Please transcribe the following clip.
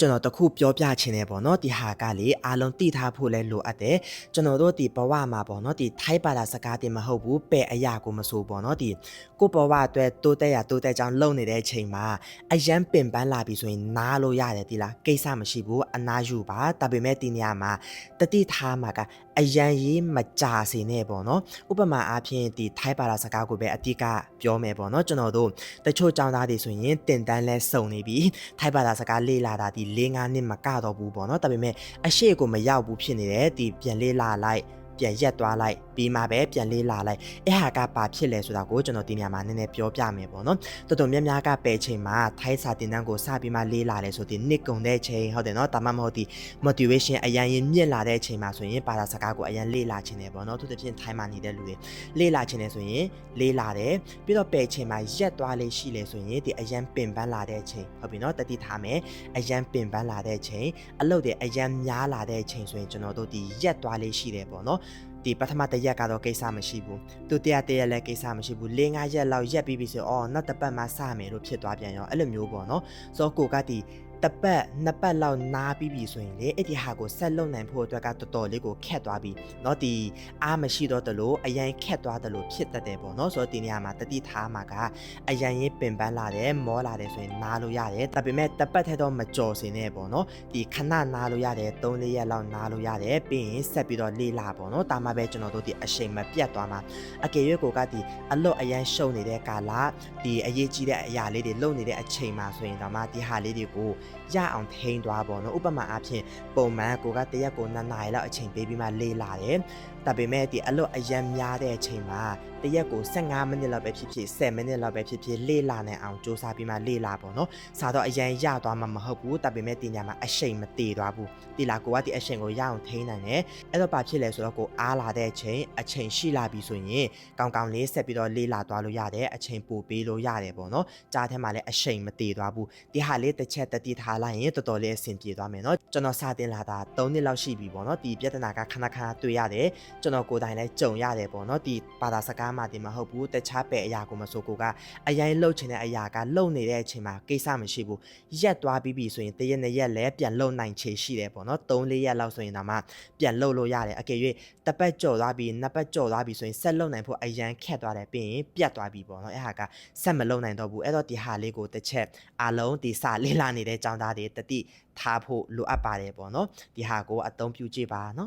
ကျွန်တော်တခုပြောပြချင်တယ်ပေါ့နော်ဒီဟာကလေအားလုံးသိထားဖို့လဲလိုအပ်တယ်ကျွန်တော်တို့ဒီဘဝမှာပေါ့နော်ဒီထိုက်ပါတာစကားတင်မဟုတ်ဘူးပဲ့အရာကိုမဆိုပေါ့နော်ဒီကိုဘဝအတွက်တိုးတက်ရတိုးတက်ကြောင်းလုပ်နေတဲ့အချိန်မှာအရန်ပင်ပန်းလာပြီဆိုရင်နားလို့ရတယ်ဒီလားကိစ္စမရှိဘူးအနာယူပါဒါပေမဲ့ဒီနေရာမှာတတိထားမှာကအရန်ရေးမကြစေနဲ့ပေါ့နော်ဥပမာအားဖြင့်ဒီထိုက်ပါတာစကားကိုပဲအတိကပြောမယ်ပေါ့နော်ကျွန်တော်တို့တချို့ចောင်းသားတွေဆိုရင်တင်တန်းလဲစုံနေပြီထိုက်ပါတာစကားလေးလာတာဒီ၄၅နှစ်မကတော့ဘူးပေါ့နော်ဒါပေမဲ့အရှိကိုမရောက်ဘူးဖြစ်နေတယ်ဒီပြန်လေးလာလိုက် ပြန်ရက်သွားလိုက်ပြီးမှပဲပြန်လေးလာလိုက်အဲ့ဟာကဘာဖြစ်လဲဆိုတာကိုကျွန်တော်ဒီနေရာမှာနည်းနည်းပြောပြမယ်ပေါ့နော်တော်တော်များများကပယ်ချိန်မှာထိုင်းစာတင်တန်းကိုစပြီးမှလေးလာလဲဆိုဒီနှစ်ကုန်တဲ့ချိန်ဟုတ်တယ်နော်ဒါမှမဟုတ်ဒီ motivation အရင်ရင်မြင့်လာတဲ့ချိန်မှာဆိုရင်ပါတာစကားကိုအရင်လေးလာခြင်းတယ်ပေါ့နော်သူတစ်ဖြင့်ထိုင်းမှာနေတဲ့လူတွေလေးလာခြင်းတယ်ဆိုရင်လေးလာတယ်ပြီးတော့ပယ်ချိန်မှာရက်သွားလေးရှိလဲဆိုရင်ဒီအရင်ပင်ပန်းလာတဲ့ချိန်ဟုတ်ပြီနော်တတိထားမယ်အရန်ပင်ပန်းလာတဲ့ချိန်အလုပ်တွေအရန်များလာတဲ့ချိန်ဆိုရင်ကျွန်တော်တို့ဒီရက်သွားလေးရှိတယ်ပေါ့နော် ဒီပထမတစ်ရက်ကတော့ကိစ္စမရှိဘူးသူတရားတရက်လည်းကိစ္စမရှိဘူး၄၅ရက်လောက်ရက်ပြီးပြီဆိုအော်နောက်တစ်ပတ်မှစမယ်လို့ဖြစ်သွားပြန်ရောအဲ့လိုမျိုးပေါ့နော်ဆိုတော့ကိုကဒီ တစ်ပတ်နှစ်ပတ်လောက်နားပြီးပြီဆိုရင်လေအဲ့ဒီဟာကိုဆက်လုပ်နိုင်ဖို့အတွက်ကတော်တော်လေးကိုခက်သွားပြီเนาะဒီအားမရှိတော့တလို့အရင်ခက်သွားတယ်လို့ဖြစ်တတ်တယ်ပေါ့เนาะဆိုတော့ဒီနေရာမှာတတိထားမှာကအရင်ရင်ပင်ပန်းလာတယ်မောလာတယ်ဆိုရင်နားလို့ရတယ်ဒါပေမဲ့တစ်ပတ်ထဲတော့မကြော်စင်နဲ့ပေါ့เนาะဒီခဏနားလို့ရတယ်3 4ရက်လောက်နားလို့ရတယ်ပြီးရင်ဆက်ပြီးတော့လေးလာပေါ့เนาะဒါမှပဲကျွန်တော်တို့ဒီအချိန်မပြတ်သွားမှာအကယ်၍ကိုကဒီအလွတ်အရန်ရှုံနေတဲ့ကာလဒီအရေးကြီးတဲ့အရာလေးတွေလုပ်နေတဲ့အချိန်မှာဆိုရင်တော့မှဒီဟာလေးတွေကို ရအောင်ထိန်းသွားပေါ့နော်ဥပမာအားဖြင့်ပုံမှန်ကိုကတရက်ကို2နာရီလောက်အချိန်ပေးပြီးမှလေးလာတယ်ဒါပေမဲ့ဒီအလွတ်အရန်များတဲ့အချိန်မှာတရက်ကို15မိနစ်လောက်ပဲဖြစ်ဖြစ်10မိနစ်လောက်ပဲဖြစ်ဖြစ်လေးလာနိုင်အောင်စူးစမ်းပြီးမှလေးလာပေါ့နော်စားတော့အရန်ရသွားမှာမဟုတ်ဘူးဒါပေမဲ့ဒီညမှာအချိန်မတည်သွားဘူးဒီလာကိုကဒီအချိန်ကိုရအောင်ထိန်းနိုင်တယ်အဲ့တော့ဘာဖြစ်လဲဆိုတော့ကိုအားလာတဲ့အချိန်အချိန်ရှိလာပြီဆိုရင်ကောင်းကောင်းလေးဆက်ပြီးတော့လေးလာသွားလို့ရတယ်အချိန်ပိုပေးလို့ရတယ်ပေါ့နော်ကြားထဲမှာလည်းအချိန်မတည်သွားဘူးဒီဟာလေးတစ်ချက်တတိထားလိုက်ရင်တော်တော်လေးအဆင်ပြေသွားမယ်နော်ကျွန်တော်စတင်လာတာ3နှစ်လောက်ရှိပြီပေါ့နော်ဒီပြဿနာကခဏခဏတွေ့ရတယ်ကျွန်တော်ကိုယ်တိုင်လည်းကြုံရတယ်ပေါ့နော်ဒီဘာသာစကားမှဒီမဟုတ်ဘူးတခြားပဲအရာကိုမဆိုကိုကအရင်လှုပ်ချင်တဲ့အရာကလှုပ်နေတဲ့အချိန်မှာကိစ္စမရှိဘူးရက်သွားပြီးပြီဆိုရင်တရက်နှစ်ရက်လည်းပြန်လှုပ်နိုင်ချေရှိတယ်ပေါ့နော်3 4ရက်လောက်ဆိုရင်တော့မှပြန်လှုပ်လို့ရတယ်အကယ်၍တစ်ပတ်ကြော်သွားပြီးနှစ်ပတ်ကြော်သွားပြီးဆိုရင်ဆက်လှုပ်နိုင်ဖို့အရန်ခက်သွားတယ်ပြီးရင်ပြတ်သွားပြီပေါ့နော်အဲ့ဟာကဆက်မလှုပ်နိုင်တော့ဘူးအဲ့တော့ဒီဟာလေးကိုတစ်ချက်အားလုံးဒီစာလေးလာနေတဲ့ចောင်းသားတွေတတိထားဖို့လိုအပ်ပါတယ်ပေါ့နော်ဒီဟာကိုအသုံးပြုကြည့်ပါနော်